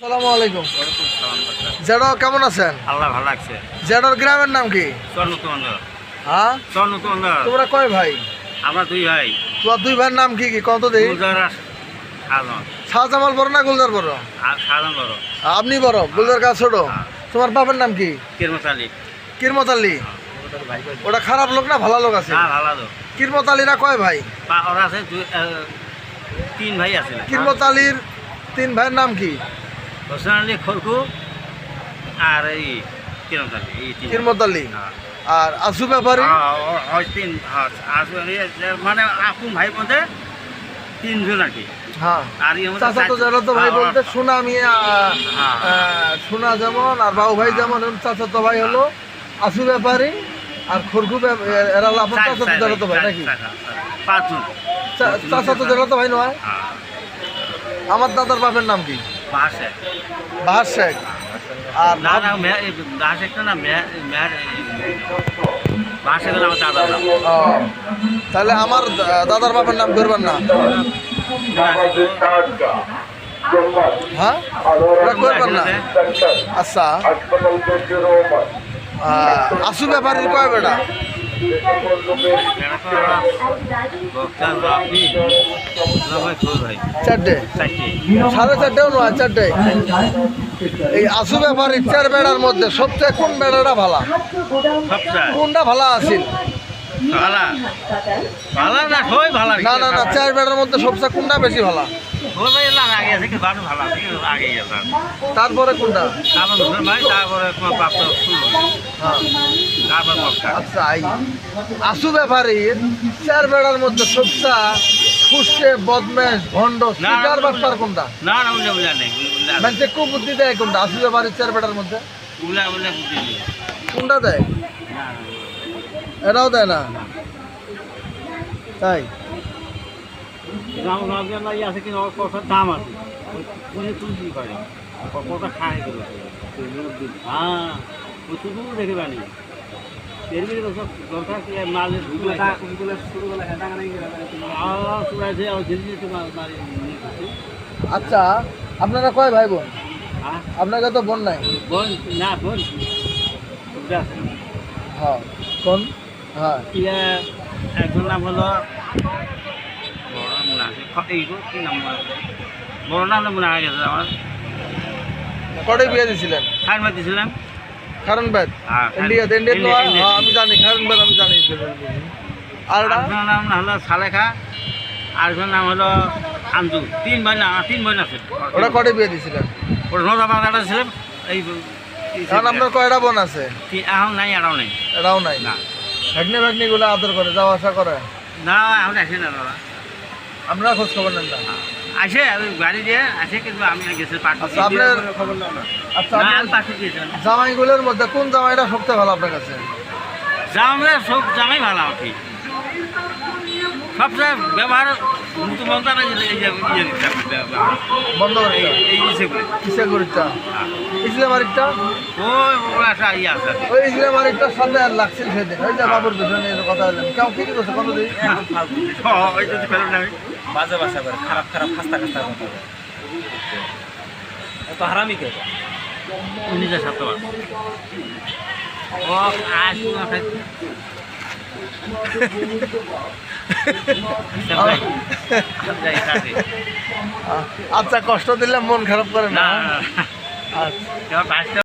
আসসালামু আলাইকুম। জেডো কেমন আছেন? আল্লাহ ভালো লাগছে জেডোর গ্রামের নাম কি? হ্যাঁ? তোমরা কয় ভাই? আমরা দুই ভাই। তোমার দুই ভাইয়ের নাম কি কি? কত দেখি শাহজামাল। বড় না গুলজার বড়? আপনি বড় গুলজার কাজ ছোট? তোমার বাপের নাম কি? কিরমত আলী। কিরমত আলী ওটা খারাপ লোক না ভালো লোক আছে? হ্যাঁ ভালো তো কিরমত আলীরা কয় ভাই? ওরা আছে তিন ভাই আছে। কিরমত আলীর তিন ভাইয়ের নাম কি? হোসেন আলী খরকু আর এই তিন হ্যাঁ। আর আসু ব্যাপারী? হ্যাঁ, তিন হ্যাঁ, মানে আপন ভাই মধ্যে তিনজন আর কি। হ্যাঁ। আর এর মধ্যে চাচা তো চার- যারা তো ভাই বলতে সোনা যেমন আর বাবু ভাই যেমন এরকম চাচা তো ভাই হলো। আসু ব্যাপারী আর এ- এরা হলো আপনার ভাই নাকি? চার- চার- চা- চাচা তো ভাই নয়? আমার দাদার বাপের নাম কি? বাহার শেখ আর না না এই বাস না মেয়ের বাসে গেলে আমার দাদা নাম। তাহলে আমার দাদার বাপের নাম করবেন না? হ্যাঁ? করবেন না? আচ্ছা। আসু ব্যাপারীর কয় বেটা? চারটে। সাড়ে চারটেও নয় চারটে। এই আসু চার বেড়ার মধ্যে সবচেয়ে কোন বেড়াটা ভালা? কোনটা ভালা আছিল ভালা। ভালা না সবাই ভালা। না না না চার বেড়ার মধ্যে সবচেয়ে কোনটা বেশি ভালা? তারপরে কোনটা? আচ্ছা আসু ব্যাপারীর চার বেড়ার মধ্যে সবচেয়ে ফুসকে বদমেশ ভণ্ড না, বাটপার কোনটা? না মানে বুদ্ধি দেয় কোনটা? আসু ব্যাপারীর চার বেড়ার মধ্যে? কোনটা দেয়? এটাও দেয় না। তাই? রামজন নাই আছে কিন্তু ওর কথার দাম আছে? ওই তুলসি করে খায় দিল হ্যাঁ ওই শুধু দেখে বানি এর সব দরকার কি মালে আচ্ছা আপনারা কয় ভাই বোন হ্যাঁ? আপনাকে তো বোন নাই। বোন? না বোন। হ্যাঁ কোন? হ্যাঁ। ইয়া একজন নাম হলো কি নাম বড় নাম মনে আগে গেছে আমার কটে বিয়ে দিয়েছিলেন হ্যাঁ, ইন্ডিয়াতে হ্যাঁ আমি জানি খারণ আমি জানি আর? আরেকজনের নাম হলো সালেখা আরেকজনের নাম হলো আঞ্জু। তিন বোন তিন বোন আছে। ওটা কটে বিয়ে দিয়েছিলেন ওটা নদা বাংলাটা ছিলাম এই আপনার কয়টা বোন আছে? এখন নাই এরাও নেই। এটাও নাই? না। ভাগ্নে ভাগ্নি গুলো আদর করে যাওয়া আসা করে? না এখন আসে না দাদা। আপনারা খোঁজ খবর নেন না। আসে আমি গাড়ি দিয়ে আসে কিন্তু আমি গেছি আচ্ছা আপনার আচ্ছা না আপনার আমি পাঠে জামাইগুলোর মধ্যে কোন জামাইটা সবচেয়ে ভালো আপনার কাছে? জামলে সব জামাই ভালো ঠিক সবচেয়ে ব্যবহার না ইয়ে বন্ধ করে এই এই হিসেবে কিসে করিটা ইসলাম আরেকটা ওই ওরা একটা ইয়ে আছে ওই ইসলাম আরেকটার সাথে আর লাগছিল সেদিন। ওই যে বাবুর পিছনে কথা কেউ কি করছে? কত দিন? ওই তো ফেলো না বাজে বাসা করে খারাপ খারাপ খাস্তা খাস্তা কথা বলে। এত হারামি কে? ও আজ আচ্ছা কষ্ট দিলে মন খারাপ করে না। আচ্ছা। না